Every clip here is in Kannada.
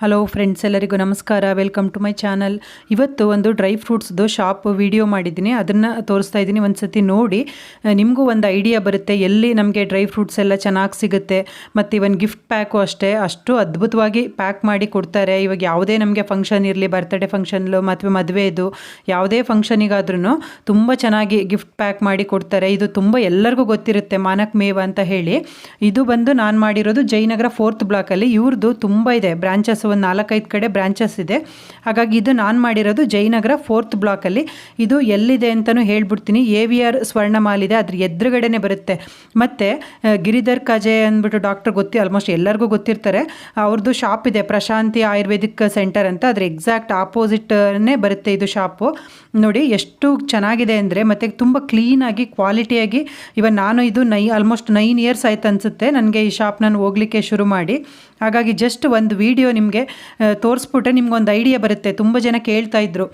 ಹಲೋ ಫ್ರೆಂಡ್ಸ್ ಎಲ್ಲರಿಗೂ ನಮಸ್ಕಾರ. ವೆಲ್ಕಮ್ ಟು ಮೈ ಚಾನಲ್ ಇವತ್ತು ಒಂದು ಡ್ರೈ ಫ್ರೂಟ್ಸ್ದು ಶಾಪ್ ವಿಡಿಯೋ ಮಾಡಿದ್ದೀನಿ. ಅದನ್ನು ತೋರಿಸ್ತಾ ಇದ್ದೀನಿ. ಒಂದು ಸತಿ ನೋಡಿ ನಿಮಗೂ ಒಂದು ಐಡಿಯಾ ಬರುತ್ತೆ. ಎಲ್ಲಿ ನಮಗೆ ಡ್ರೈ ಫ್ರೂಟ್ಸ್ ಎಲ್ಲ ಚೆನ್ನಾಗಿ ಸಿಗುತ್ತೆ. ಮತ್ತು ಇವನ್ ಗಿಫ್ಟ್ ಪ್ಯಾಕು ಅಷ್ಟೇ. ಅಷ್ಟು ಅದ್ಭುತವಾಗಿ ಪ್ಯಾಕ್ ಮಾಡಿ ಕೊಡ್ತಾರೆ. ಇವಾಗ ಯಾವುದೇ ನಮಗೆ ಫಂಕ್ಷನ್ ಇರಲಿ ಬರ್ತ್ಡೇ ಫಂಕ್ಷನ್ಲು ಮತ್ತು ಮದುವೆದು, ಯಾವುದೇ ಫಂಕ್ಷನಿಗಾದ್ರೂ ತುಂಬ ಚೆನ್ನಾಗಿ ಗಿಫ್ಟ್ ಪ್ಯಾಕ್ ಮಾಡಿ ಕೊಡ್ತಾರೆ. ಇದು ತುಂಬ ಎಲ್ಲರಿಗೂ ಗೊತ್ತಿರುತ್ತೆ. ಮಾನಕ್ ಮೇವ ಅಂತ ಹೇಳಿ. ಇದು ಬಂದು ನಾನು ಮಾಡಿರೋದು ಜಯನಗರ ಫೋರ್ತ್ ಬ್ಲಾಕಲ್ಲಿ ಇವ್ರದ್ದು ತುಂಬ ಇದೆ. ಬ್ರಾಂಚಸ್ ಒಂದು ನಾಲ್ಕೈದು ಕಡೆ ಬ್ರಾಂಚಸ್ ಇದೆ. ಹಾಗಾಗಿ ಇದು ನಾನು ಮಾಡಿರೋದು ಜಯನಗರ ಫೋರ್ತ್ ಬ್ಲಾಕಲ್ಲಿ ಇದು ಎಲ್ಲಿದೆ ಅಂತಲೂ ಹೇಳ್ಬಿಡ್ತೀನಿ. ಎ ವಿ ಆರ್ ಸ್ವರ್ಣಮಾಲ್ ಇದೆ. ಅದ್ರ ಎದುರುಗಡೆನೆ ಬರುತ್ತೆ. ಮತ್ತು ಗಿರಿಧರ್ ಕಜೆ ಅಂದ್ಬಿಟ್ಟು ಡಾಕ್ಟರ್ ಗೊತ್ತಿ ಆಲ್ಮೋಸ್ಟ್ ಎಲ್ಲರಿಗೂ ಗೊತ್ತಿರ್ತಾರೆ. ಅವ್ರದ್ದು ಶಾಪ್ ಇದೆ. ಪ್ರಶಾಂತಿ ಆಯುರ್ವೇದಿಕ್ ಸೆಂಟರ್ ಅಂತ. ಅದ್ರ ಎಕ್ಸಾಕ್ಟ್ ಆಪೋಸಿಟ್ನೇ ಬರುತ್ತೆ ಇದು ಶಾಪು ನೋಡಿ, ಎಷ್ಟು ಚೆನ್ನಾಗಿದೆ ಅಂದರೆ, ಮತ್ತು ತುಂಬ ಕ್ಲೀನಾಗಿ ಕ್ವಾಲಿಟಿಯಾಗಿ ಇವನ್ ನಾನು ಇದು ನೈ ಆಲ್ಮೋಸ್ಟ್ ನೈನ್ ಇಯರ್ಸ್ ಆಯ್ತು ಅನಿಸುತ್ತೆ ನನಗೆ ಈ ಶಾಪ್ ನಾನು ಹೋಗ್ಲಿಕ್ಕೆ ಶುರು ಮಾಡಿ. ಹಾಗಾಗಿ ಜಸ್ಟ್ ಒಂದು ವಿಡಿಯೋ ನಿಮಗೆ ತೋರಿಸ್ಬಿಟ್ರೆ ನಿಮ್ಗೊಂದು ಐಡಿಯಾ ಬರುತ್ತೆ. ತುಂಬ ಜನ ಕೇಳ್ತಾ ಇದ್ರು,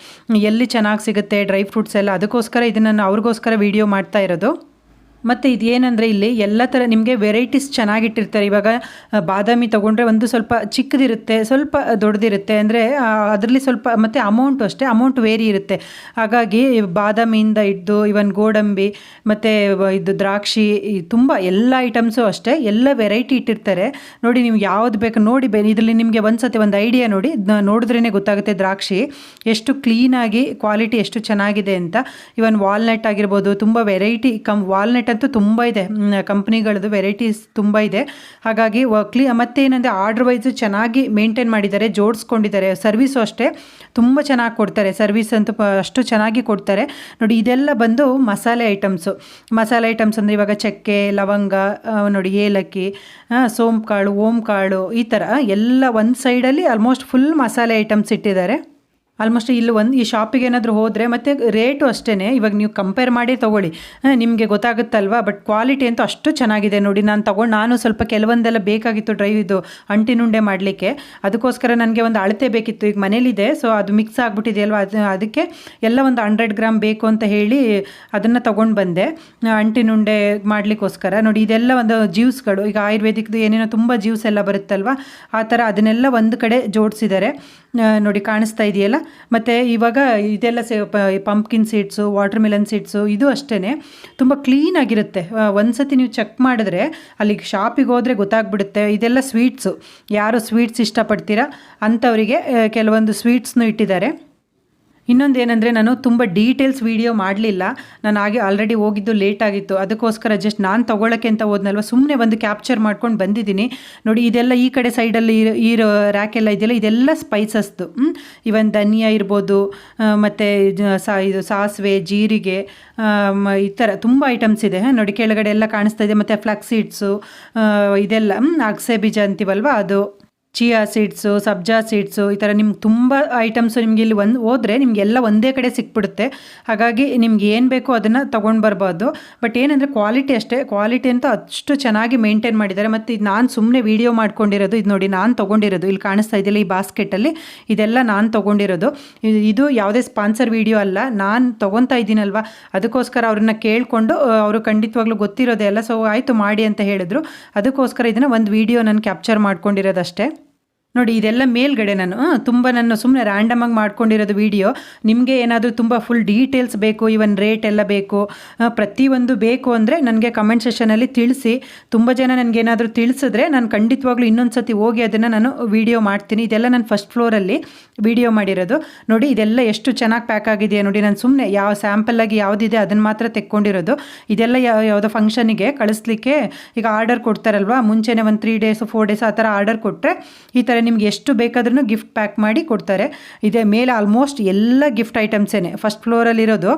ಎಲ್ಲಿ ಚೆನ್ನಾಗಿ ಸಿಗುತ್ತೆ ಡ್ರೈ ಫ್ರೂಟ್ಸ್ ಎಲ್ಲ, ಅದಕ್ಕೋಸ್ಕರ ಇದನ್ನು ನಾನು ಅವ್ರಿಗೋಸ್ಕರ ವಿಡಿಯೋ ಮಾಡ್ತಾ ಇರೋದು. ಮತ್ತು ಇದೇನಂದರೆ ಇಲ್ಲಿ ಎಲ್ಲ ಥರ ನಿಮಗೆ ವೆರೈಟೀಸ್ ಚೆನ್ನಾಗಿಟ್ಟಿರ್ತಾರೆ. ಇವಾಗ ಬಾದಾಮಿ ತೊಗೊಂಡ್ರೆ ಒಂದು ಸ್ವಲ್ಪ ಚಿಕ್ಕದಿರುತ್ತೆ, ಸ್ವಲ್ಪ ದೊಡ್ಡದಿರುತ್ತೆ. ಅಂದರೆ ಅದರಲ್ಲಿ ಸ್ವಲ್ಪ ಮತ್ತು ಅಮೌಂಟು ಅಷ್ಟೇ ಅಮೌಂಟ್ ವೇರಿ ಇರುತ್ತೆ. ಹಾಗಾಗಿ ಬಾದಾಮಿಯಿಂದ ಇದ್ದು ಇವನ್ ಗೋಡಂಬಿ, ಮತ್ತು ಇದು ದ್ರಾಕ್ಷಿ ತುಂಬ ಎಲ್ಲ ಐಟಮ್ಸು ಅಷ್ಟೇ, ಎಲ್ಲ ವೆರೈಟಿ ಇಟ್ಟಿರ್ತಾರೆ. ನೋಡಿ, ನೀವು ಯಾವ್ದು ಬೇಕು ನೋಡಿ ಬೇ, ಇದರಲ್ಲಿ ನಿಮಗೆ ಒಂದು ಸತಿ ಒಂದು ಐಡಿಯಾ ನೋಡಿ ನೋಡಿದ್ರೇ ಗೊತ್ತಾಗುತ್ತೆ ದ್ರಾಕ್ಷಿ, ಎಷ್ಟು ಕ್ಲೀನಾಗಿ ಕ್ವಾಲಿಟಿ ಎಷ್ಟು ಚೆನ್ನಾಗಿದೆ ಅಂತ. ಇವನ್ ವಾಲ್ನಟ್ ಆಗಿರ್ಬೋದು, ತುಂಬ ವೆರೈಟಿ ಕಮ್ ವಾಲ್ನಟ್ ಅಂತೂ ತುಂಬ ಇದೆ. ಕಂಪ್ನಿಗಳದ್ದು ವೆರೈಟೀಸ್ ತುಂಬ ಇದೆ. ಹಾಗಾಗಿ ಕ್ಲೀ ಮತ್ತೇನಂದರೆ ಆರ್ಡ್ರ್ ವೈಸು ಚೆನ್ನಾಗಿ ಮೇಂಟೈನ್ ಮಾಡಿದ್ದಾರೆ, ಜೋಡಿಸ್ಕೊಂಡಿದ್ದಾರೆ. ಸರ್ವಿಸು ಅಷ್ಟೇ ತುಂಬ ಚೆನ್ನಾಗಿ ಕೊಡ್ತಾರೆ. ಸರ್ವಿಸ್ ಅಂತೂ ಅಷ್ಟು ಚೆನ್ನಾಗಿ ಕೊಡ್ತಾರೆ. ನೋಡಿ, ಇದೆಲ್ಲ ಬಂದು ಮಸಾಲೆ ಐಟಮ್ಸು ಮಸಾಲೆ ಐಟಮ್ಸ್ ಅಂದರೆ ಇವಾಗ ಚಕ್ಕೆ, ಲವಂಗ ನೋಡಿ ಏಲಕ್ಕಿ ಸೋಂಪು ಕಾಳು ಓಂ ಕಾಳು ಈ ಥರ ಎಲ್ಲ ಒಂದು ಸೈಡಲ್ಲಿ ಆಲ್ಮೋಸ್ಟ್ ಫುಲ್ ಮಸಾಲೆ ಐಟಮ್ಸ್ ಇಟ್ಟಿದ್ದಾರೆ. ಆಲ್ಮೋಸ್ಟ್ ಇಲ್ಲಿ ಒಂದು ಈ ಶಾಪಿಗೆ ಏನಾದರೂ ಹೋದರೆ ಮತ್ತು ರೇಟು ಅಷ್ಟೇ ಇವಾಗ ನೀವು ಕಂಪೇರ್ ಮಾಡಿ ತೊಗೊಳ್ಳಿ. ನಿಮಗೆ ಗೊತ್ತಾಗುತ್ತಲ್ವಾ? ಬಟ್ ಕ್ವಾಲಿಟಿ ಅಂತೂ ಅಷ್ಟು ಚೆನ್ನಾಗಿದೆ ನೋಡಿ. ನಾನು ತೊಗೊಂಡು ನಾನು ಸ್ವಲ್ಪ ಕೆಲವೊಂದೆಲ್ಲ ಬೇಕಾಗಿತ್ತು ಡ್ರೈ ಇದು ಅಂಟಿನುಂಡೆ ಮಾಡಲಿಕ್ಕೆ. ಅದಕ್ಕೋಸ್ಕರ ನನಗೆ ಒಂದು ಅಳತೆ ಬೇಕಿತ್ತು. ಈಗ ಮನೇಲಿದೆ ಸೊ ಅದು ಮಿಕ್ಸ್ ಆಗಿಬಿಟ್ಟಿದೆ ಅಲ್ವಾ ಅದು, ಅದಕ್ಕೆ ಎಲ್ಲ ಒಂದು ಹಂಡ್ರೆಡ್ ಗ್ರಾಮ್ ಬೇಕು ಅಂತ ಹೇಳಿ ಅದನ್ನು ತೊಗೊಂಡು ಬಂದೆ. ಅಂಟಿನುಂಡೆ ಮಾಡಲಿಕ್ಕೋಸ್ಕರ. ನೋಡಿ, ಇದೆಲ್ಲ ಒಂದು ಜ್ಯೂಸ್ಗಳು ಈಗ ಆಯುರ್ವೇದಿಕ್ದು ಏನೇನೋ ತುಂಬ ಜ್ಯೂಸ್ ಎಲ್ಲ ಬರುತ್ತಲ್ವ? ಆ ಥರ ಅದನ್ನೆಲ್ಲ ಒಂದು ಕಡೆ ಜೋಡಿಸಿದ್ದಾರೆ. ನೋಡಿ, ಕಾಣಿಸ್ತಾ ಇದೆಯಲ್ಲ? ಮತ್ತು ಇವಾಗ ಇದೆಲ್ಲ say pumpkin seeds watermelon seeds ಇದು ಅಷ್ಟೇ ತುಂಬ ಕ್ಲೀನಾಗಿರುತ್ತೆ ಒಂದು ಸತಿ ನೀವು ಚೆಕ್ ಮಾಡಿದ್ರೆ ಅಲ್ಲಿಗೆ ಶಾಪಿಗೆ ಹೋದರೆ ಗೊತ್ತಾಗ್ಬಿಡುತ್ತೆ. ಇದೆಲ್ಲ ಸ್ವೀಟ್ಸು ಯಾರು ಸ್ವೀಟ್ಸ್ ಇಷ್ಟಪಡ್ತೀರಾ ಅಂಥವರಿಗೆ ಕೆಲವೊಂದು ಸ್ವೀಟ್ಸ್ನು ಇಟ್ಟಿದ್ದಾರೆ. ಇನ್ನೊಂದು ಏನಂದರೆ ನಾನು ತುಂಬ ಡೀಟೇಲ್ಸ್ ವೀಡಿಯೋ ಮಾಡಲಿಲ್ಲ. ನಾನು ಹಾಗೆ ಆಲ್ರೆಡಿ ಹೋಗಿದ್ದು ಲೇಟ್ ಆಗಿತ್ತು. ಅದಕ್ಕೋಸ್ಕರ ಜಸ್ಟ್ ನಾನು ತೊಗೊಳಕ್ಕೆ ಅಂತ ಹೋದ್ನಲ್ವ? ಸುಮ್ಮನೆ ಬಂದು ಕ್ಯಾಪ್ಚರ್ ಮಾಡ್ಕೊಂಡು ಬಂದಿದ್ದೀನಿ. ನೋಡಿ, ಇದೆಲ್ಲ ಈ ಕಡೆ ಸೈಡಲ್ಲಿ ಇರೋ ರ್ಯಾಕ್ ಎಲ್ಲ ಇದೆಯಲ್ಲ? ಇದೆಲ್ಲ ಸ್ಪೈಸಸ್ದು ಇವನ್ ಧನಿಯಾ ಇರ್ಬೋದು ಮತ್ತು ಸಾ, ಇದು ಸಾಸಿವೆ, ಜೀರಿಗೆ ಈ ಥರ ತುಂಬ ಐಟಮ್ಸ್ ಇದೆ. ನೋಡಿ, ಕೆಳಗಡೆ ಎಲ್ಲ ಕಾಣಿಸ್ತಾ ಇದೆ. ಮತ್ತು ಫ್ಲಾಕ್ಸ್ ಸೀಡ್ಸು ಇದೆಲ್ಲ ಅಗಸೆ ಬೀಜ ಅಂತೀವಲ್ವ? ಅದು. ಚಿಯಾ ಸೀಡ್ಸು, ಸಬ್ಜಾ ಸೀಡ್ಸು ಈ ಥರ ನಿಮ್ಗೆ ತುಂಬ ಐಟಮ್ಸು ನಿಮಗೆ ಇಲ್ಲಿ ಒಂದು ಹೋದರೆ ನಿಮಗೆಲ್ಲ ಒಂದೇ ಕಡೆ ಸಿಕ್ಬಿಡುತ್ತೆ. ಹಾಗಾಗಿ ನಿಮ್ಗೆ ಏನು ಬೇಕೋ ಅದನ್ನು ತೊಗೊಂಡು ಬರ್ಬೋದು. ಬಟ್ ಏನಂದರೆ ಕ್ವಾಲಿಟಿ ಅಷ್ಟೇ. ಕ್ವಾಲಿಟಿ ಅಂತೂ ಅಷ್ಟು ಚೆನ್ನಾಗಿ ಮೇಂಟೈನ್ ಮಾಡಿದ್ದಾರೆ. ಮತ್ತು ಇದು ನಾನು ಸುಮ್ಮನೆ ವೀಡಿಯೋ ಮಾಡ್ಕೊಂಡಿರೋದು, ಇದು ನೋಡಿ ನಾನು ತೊಗೊಂಡಿರೋದು. ಇಲ್ಲಿ ಕಾಣಿಸ್ತಾ ಇದೆಯಲ್ಲ ಈ ಬಾಸ್ಕೆಟಲ್ಲಿ. ಇದೆಲ್ಲ ನಾನು ತೊಗೊಂಡಿರೋದು. ಇದು- ಯಾವುದೇ ಸ್ಪಾನ್ಸರ್ ವೀಡಿಯೋ ಅಲ್ಲ. ನಾನು ತೊಗೊತಾ ಇದ್ದೀನಲ್ವ? ಅದಕ್ಕೋಸ್ಕರ ಅವ್ರನ್ನ ಕೇಳಿಕೊಂಡು ಅವರು ಖಂಡಿತವಾಗ್ಲೂ ಗೊತ್ತಿರೋದೇ ಅಲ್ಲ. ಸೊ, ಆಯಿತು ಮಾಡಿ ಅಂತ ಹೇಳಿದ್ರು. ಅದಕ್ಕೋಸ್ಕರ ಇದನ್ನು ಒಂದು ವೀಡಿಯೋ ನಾನು ಕ್ಯಾಪ್ಚರ್ ಮಾಡ್ಕೊಂಡಿರೋದಷ್ಟೇ. ನೋಡಿ, ಇದೆಲ್ಲ ಮೇಲ್ಗಡೆ ನಾನು ತುಂಬ ನಾನು ಸುಮ್ಮನೆ ರ್ಯಾಂಡಮಾಗಿ ಮಾಡ್ಕೊಂಡಿರೋದು ವಿಡಿಯೋ ನಿಮಗೆ ಏನಾದರೂ ತುಂಬ ಫುಲ್ ಡೀಟೇಲ್ಸ್ ಬೇಕು ಇವನ್ ರೇಟ್ ಎಲ್ಲ ಬೇಕು ಪ್ರತಿಯೊಂದು ಬೇಕು ಅಂದರೆ ನನಗೆ ಕಮೆಂಟ್ ಸೆಷನಲ್ಲಿ ತಿಳಿಸಿ. ತುಂಬ ಜನ ನನಗೆ ಏನಾದರೂ ತಿಳಿಸಿದ್ರೆ ನಾನು ಖಂಡಿತವಾಗ್ಲೂ ಇನ್ನೊಂದು ಸತಿ ಹೋಗಿ ಅದನ್ನು ನಾನು ವೀಡಿಯೋ ಮಾಡ್ತೀನಿ. ಇದೆಲ್ಲ ನಾನು ಫಸ್ಟ್ ಫ್ಲೋರಲ್ಲಿ ವಿಡಿಯೋ ಮಾಡಿರೋದು. ನೋಡಿ, ಇದೆಲ್ಲ ಎಷ್ಟು ಚೆನ್ನಾಗಿ ಪ್ಯಾಕ್ ಆಗಿದೆಯಾ ನೋಡಿ, ನಾನು ಸುಮ್ಮನೆ ಯಾವ ಸ್ಯಾಂಪಲ್ಲಾಗಿ ಯಾವುದಿದೆ ಅದನ್ನು ಮಾತ್ರ ತೆಕ್ಕೊಂಡಿರೋದು. ಇದೆಲ್ಲ ಯಾವ ಯಾವುದೋ ಫಂಕ್ಷನಿಗೆ ಕಳಿಸ್ಲಿಕ್ಕೆ ಈಗ ಆರ್ಡರ್ ಕೊಡ್ತಾರಲ್ವಾ? ಮುಂಚೆನೇ ಒಂದು ತ್ರೀ ಡೇಸ್ ಫೋರ್ ಡೇಸ್ ಆ ಥರ ಆರ್ಡರ್ ಕೊಟ್ಟರೆ ಈ ಥರ ನಿಮ್ಗೆ ಎಷ್ಟು ಬೇಕಾದ್ರೂ ಗಿಫ್ಟ್ ಪ್ಯಾಕ್ ಮಾಡಿ ಕೊಡ್ತಾರೆ. ಇದೆ ಮೇಲೆ ಆಲ್ಮೋಸ್ಟ್ ಎಲ್ಲ ಗಿಫ್ಟ್ ಐಟಮ್ಸೇನೆ ಫಸ್ಟ್ ಫ್ಲೋರಲ್ಲಿರೋದು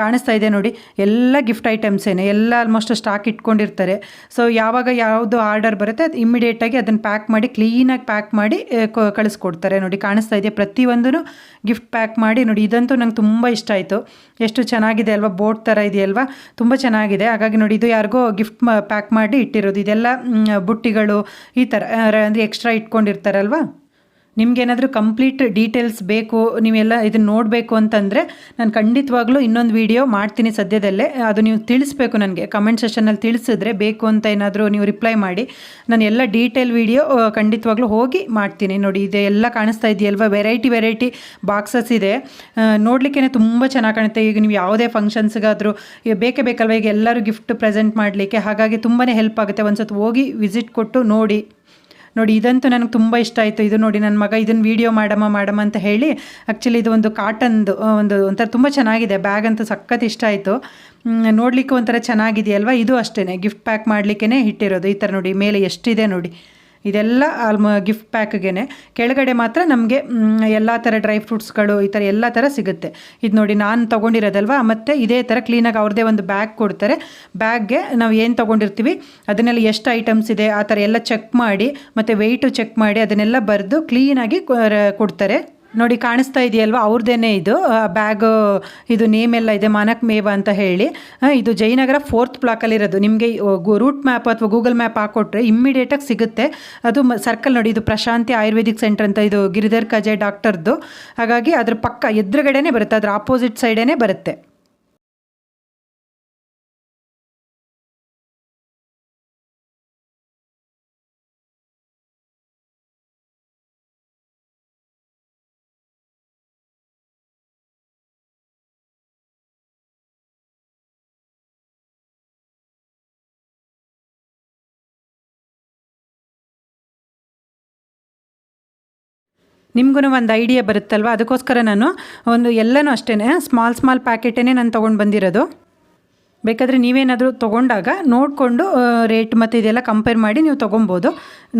ಕಾಣಿಸ್ತಾ ಇದೆ ನೋಡಿ. ಎಲ್ಲ ಗಿಫ್ಟ್ ಐಟಮ್ಸೇನೆ ಎಲ್ಲ ಆಲ್ಮೋಸ್ಟ್ ಸ್ಟಾಕ್ ಇಟ್ಕೊಂಡಿರ್ತಾರೆ. ಸೊ ಯಾವಾಗ ಯಾವುದು ಆರ್ಡರ್ ಬರುತ್ತೆ ಅದು ಇಮ್ಮಿಡಿಯೇಟಾಗಿ ಅದನ್ನು ಪ್ಯಾಕ್ ಮಾಡಿ ಕ್ಲೀನಾಗಿ ಪ್ಯಾಕ್ ಮಾಡಿ ಕಳಿಸ್ಕೊಡ್ತಾರೆ ನೋಡಿ. ಕಾಣಿಸ್ತಾ ಇದೆ ಪ್ರತಿಯೊಂದೂ ಗಿಫ್ಟ್ ಪ್ಯಾಕ್ ಮಾಡಿ ನೋಡಿ. ಇದಂತೂ ನಂಗೆ ತುಂಬ ಇಷ್ಟ ಆಯಿತು. ಎಷ್ಟು ಚೆನ್ನಾಗಿದೆ ಅಲ್ವಾ? ಬೋಟ್ ಥರ ಇದೆಯಲ್ವಾ? ತುಂಬ ಚೆನ್ನಾಗಿದೆ. ಹಾಗಾಗಿ ನೋಡಿ, ಇದು ಯಾರಿಗೋ ಗಿಫ್ಟ್ ಪ್ಯಾಕ್ ಮಾಡಿ ಇಟ್ಟಿರೋದು. ಇದೆಲ್ಲ ಬುಟ್ಟಿಗಳು ಈ ಥರ ಅಂದರೆ ಎಕ್ಸ್ಟ್ರಾ ಇಟ್ಕೊಂಡಿರ್ತಾರಲ್ವಾ? ನಿಮ್ಗೇನಾದರೂ ಕಂಪ್ಲೀಟ್ ಡೀಟೇಲ್ಸ್ ಬೇಕು, ನೀವೆಲ್ಲ ಇದನ್ನು ನೋಡಬೇಕು ಅಂತಂದರೆ ನಾನು ಖಂಡಿತವಾಗ್ಲೂ ಇನ್ನೊಂದು ವೀಡಿಯೋ ಮಾಡ್ತೀನಿ ಸದ್ಯದಲ್ಲೇ. ಅದು ನೀವು ತಿಳಿಸ್ಬೇಕು ನನಗೆ. ಕಮೆಂಟ್ ಸೆಷನಲ್ಲಿ ತಿಳಿಸಿದ್ರೆ ಬೇಕು ಅಂತ ಏನಾದರೂ ನೀವು ರಿಪ್ಲೈ ಮಾಡಿ. ನಾನು ಎಲ್ಲ ಡೀಟೇಲ್ ವೀಡಿಯೋ ಖಂಡಿತವಾಗ್ಲೂ ಹೋಗಿ ಮಾಡ್ತೀನಿ. ನೋಡಿ, ಇದೆ ಎಲ್ಲ ಕಾಣಿಸ್ತಾ ಇದೆಯಲ್ವಾ? ವೆರೈಟಿ ವೆರೈಟಿ ಬಾಕ್ಸಸ್ ಇದೆ. ನೋಡಲಿಕ್ಕೆ ತುಂಬ ಚೆನ್ನಾಗಿ ಕಾಣುತ್ತೆ. ಈಗ ನೀವು ಯಾವುದೇ ಫಂಕ್ಷನ್ಸ್ಗಾದರೂ ಬೇಕೇ ಬೇಕಲ್ವ? ಈಗ ಎಲ್ಲರೂ ಗಿಫ್ಟ್ ಪ್ರೆಸೆಂಟ್ ಮಾಡಲಿಕ್ಕೆ. ಹಾಗಾಗಿ ತುಂಬಾ ಹೆಲ್ಪ್ ಆಗುತ್ತೆ. ಒಂದು ಸತಿ ಹೋಗಿ ವಿಸಿಟ್ ಕೊಟ್ಟು ನೋಡಿ. ನೋಡಿ, ಇದಂತೂ ನನಗೆ ತುಂಬ ಇಷ್ಟ ಆಯಿತು. ಇದು ನೋಡಿ ನನ್ನ ಮಗ ಇದನ್ನು ವೀಡಿಯೋ ಮಾಡಮ್ಮ ಮಾಡಮ್ಮ ಅಂತ ಹೇಳಿ ಆ್ಯಕ್ಚುಲಿ ಇದು ಒಂದು ಕಾಟನ್ದು ಒಂದು ಒಂಥರ ತುಂಬ ಚೆನ್ನಾಗಿದೆ. ಬ್ಯಾಗ್ ಅಂತೂ ಸಖತ್ ಇಷ್ಟ ಆಯಿತು. ನೋಡಲಿಕ್ಕೆ ಒಂಥರ ಚೆನ್ನಾಗಿದೆಯಲ್ವ? ಇದು ಅಷ್ಟೇ ಗಿಫ್ಟ್ ಪ್ಯಾಕ್ ಮಾಡಲಿಕ್ಕೇ ಇಟ್ಟಿರೋದು ಈ ಥರ ನೋಡಿ, ಮೇಲೆ ಎಷ್ಟಿದೆ ನೋಡಿ. ಇದೆಲ್ಲ ಆಲ್ಮ ಗಿಫ್ಟ್ ಪ್ಯಾಕ್ಗೆ ಕೆಳಗಡೆ ಮಾತ್ರ ನಮಗೆ ಎಲ್ಲ ಥರ ಡ್ರೈ ಫ್ರೂಟ್ಸ್ಗಳು ಈ ಥರ ಎಲ್ಲ ಥರ ಸಿಗುತ್ತೆ. ಇದು ನೋಡಿ ನಾನು ತೊಗೊಂಡಿರೋದಲ್ವ? ಮತ್ತು ಇದೇ ಥರ ಕ್ಲೀನಾಗಿ ಅವ್ರದ್ದೇ ಒಂದು ಬ್ಯಾಗ್ ಕೊಡ್ತಾರೆ. ಬ್ಯಾಗ್ಗೆ ನಾವು ಏನು ತೊಗೊಂಡಿರ್ತೀವಿ? ಅದನ್ನೆಲ್ಲ ಎಷ್ಟು ಐಟಮ್ಸ್ ಇದೆ? ಆ ಥರ ಎಲ್ಲ ಚೆಕ್ ಮಾಡಿ, ಮತ್ತು ವೆಯ್ಟು ಚೆಕ್ ಮಾಡಿ ಅದನ್ನೆಲ್ಲ ಬರೆದು ಕ್ಲೀನಾಗಿ ಕೊಡ್ತಾರೆ. ನೋಡಿ, ಕಾಣಿಸ್ತಾ ಇದೆಯಲ್ವ? ಅವ್ರದ್ದೇನೆ ಇದು. ಬ್ಯಾಗ್ ಇದು ನೇಮ್ ಎಲ್ಲ ಇದೆ, ಮಾನಕ್ ಮೇವ ಅಂತ ಹೇಳಿ. ಇದು ಜಯನಗರ ಫೋರ್ತ್ ಬ್ಲಾಕಲ್ಲಿರೋದು ನಿಮಗೆ ರೂಟ್ ಮ್ಯಾಪ್ ಅಥವಾ ಗೂಗಲ್ ಮ್ಯಾಪ್ ಹಾಕ್ಕೊಟ್ರೆ ಇಮ್ಮಿಡಿಯೇಟಾಗಿ ಸಿಗುತ್ತೆ. ಅದು ಸರ್ಕಲ್ ನೋಡಿ, ಇದು ಪ್ರಶಾಂತಿ ಆಯುರ್ವೇದಿಕ್ ಸೆಂಟರ್ ಅಂತ ಇದು ಗಿರಿಧರ್ ಕಜೆ ಡಾಕ್ಟರ್ದು ಹಾಗಾಗಿ ಅದ್ರ ಪಕ್ಕ ಎದುರುಗಡೆನೇ ಬರುತ್ತೆ, ಅದ್ರ ಆಪೋಸಿಟ್ ಸೈಡೇನೆ ಬರುತ್ತೆ. ನಿಮಗೂ ಒಂದು ಐಡಿಯಾ ಬರುತ್ತಲ್ವ? ಅದಕ್ಕೋಸ್ಕರ ನಾನು ಒಂದು ಎಲ್ಲನೂ ಅಷ್ಟೇ ಸ್ಮಾಲ್ ಸ್ಮಾಲ್ ಪ್ಯಾಕೆಟೇ ನಾನು ತೊಗೊಂಡು ಬಂದಿರೋದು. ಬೇಕಾದರೆ ನೀವೇನಾದರೂ ತೊಗೊಂಡಾಗ ನೋಡಿಕೊಂಡು ರೇಟ್ ಮತ್ತು ಇದೆಲ್ಲ ಕಂಪೇರ್ ಮಾಡಿ ನೀವು ತೊಗೊಬೋದು.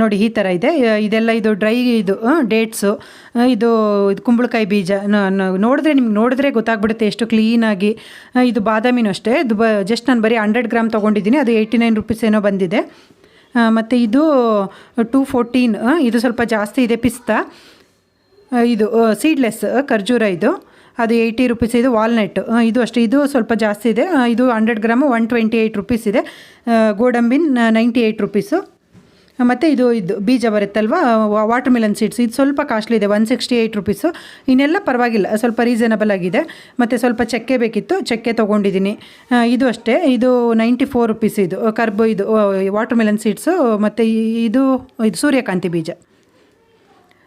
ನೋಡಿ, ಈ ಥರ ಇದೆ. ಇದೆಲ್ಲ ಇದು ಡ್ರೈ ಇದು ಡೇಟ್ಸು ಇದು ಇದು ಕುಂಬಳಕಾಯಿ ಬೀಜ. ನೋಡಿದ್ರೆ ನಿಮ್ಗೆ ನೋಡಿದ್ರೆ ಗೊತ್ತಾಗ್ಬಿಡುತ್ತೆ ಎಷ್ಟು ಕ್ಲೀನಾಗಿ ಇದು ಬಾದಾಮಿನೂ ಅಷ್ಟೇ. ಇದು ಜಸ್ಟ್ ನಾನು ಬರೀ ಹಂಡ್ರೆಡ್ ಗ್ರಾಮ್ ತೊಗೊಂಡಿದ್ದೀನಿ. ಅದು ಏಯ್ಟಿ ನೈನ್ ರುಪೀಸ್ ಏನೋ ಬಂದಿದೆ. ಮತ್ತು ಇದು ಟೂ ಫೋರ್ಟೀನ್ ಇದು ಸ್ವಲ್ಪ ಜಾಸ್ತಿ ಇದೆ, ಪಿಸ್ತಾ. ಇದು ಸೀಡ್ಲೆಸ್ ಖರ್ಜೂರ ಇದು. ಅದು ಏಯ್ಟಿ ರುಪೀಸ್ ಇದು ವಾಲ್ನಟ್ ಇದು ಅಷ್ಟೇ, ಇದು ಸ್ವಲ್ಪ ಜಾಸ್ತಿ ಇದೆ. ಇದು hundred gram one twenty eight rupees ಇದೆ ಗೋಡಂಬಿನ್ ನೈಂಟಿ ಏಯ್ಟ್ ರುಪೀಸು ಮತ್ತು ಇದು ಇದು ಬೀಜ ಬರುತ್ತಲ್ವ? ವಾಟರ್ ಮಿಲನ್ ಸೀಡ್ಸ್ ಇದು ಸ್ವಲ್ಪ ಕಾಸ್ಟ್ಲಿ ಇದೆ ಒನ್ ಸಿಕ್ಸ್ಟಿ ಏಯ್ಟ್ ರುಪೀಸು ಇನ್ನೆಲ್ಲ ಪರವಾಗಿಲ್ಲ, ಸ್ವಲ್ಪ ರೀಸನಬಲ್ ಆಗಿದೆ. ಮತ್ತು ಸ್ವಲ್ಪ ಚಕ್ಕೆ ಬೇಕಿತ್ತು, ಚಕ್ಕೆ ತೊಗೊಂಡಿದ್ದೀನಿ. ಇದು ಅಷ್ಟೇ, ಇದು ನೈಂಟಿ ಫೋರ್ ರುಪೀಸ್ ಇದು ಕರ್ಬು, ಇದು ವಾಟರ್ ಮಿಲನ್ ಸೀಡ್ಸು ಮತ್ತು ಇದು ಇದು ಸೂರ್ಯಕಾಂತಿ ಬೀಜ.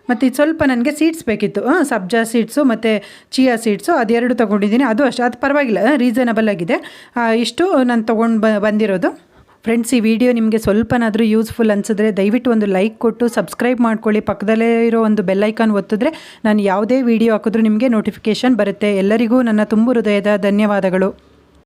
ಮತ್ತು ಇದು ಸ್ವಲ್ಪ ನನಗೆ ಸೀಡ್ಸ್ ಬೇಕಿತ್ತು. ಹಾಂ, ಸಬ್ಜಾ ಸೀಡ್ಸು ಮತ್ತು ಚಿಯಾ ಸೀಡ್ಸು ಅದೆರಡು ತೊಗೊಂಡಿದ್ದೀನಿ. ಅದು ಅಷ್ಟೇ, ಅದು ಪರವಾಗಿಲ್ಲ ರೀಸನಬಲ್ ಆಗಿದೆ. ಇಷ್ಟು ನಾನು ತೊಗೊಂಡು ಬಂದಿರೋದು. ಫ್ರೆಂಡ್ಸ್ ಈ ವಿಡಿಯೋ ನಿಮಗೆ ಸ್ವಲ್ಪನಾದರೂ ಯೂಸ್ಫುಲ್ ಅನಿಸಿದ್ರೆ ದಯವಿಟ್ಟು ಒಂದು ಲೈಕ್ ಕೊಟ್ಟು ಸಬ್ಸ್ಕ್ರೈಬ್ ಮಾಡ್ಕೊಳ್ಳಿ. ಪಕ್ಕದಲ್ಲೇ ಇರೋ ಒಂದು ಬೆಲ್ಲೈಕಾನ್ ಒತ್ತಿದ್ರೆ ನಾನು ಯಾವುದೇ ವಿಡಿಯೋ ಹಾಕಿದ್ರೂ ನಿಮಗೆ ನೋಟಿಫಿಕೇಷನ್ ಬರುತ್ತೆ. ಎಲ್ಲರಿಗೂ ನನ್ನ ತುಂಬು ಹೃದಯದ ಧನ್ಯವಾದಗಳು.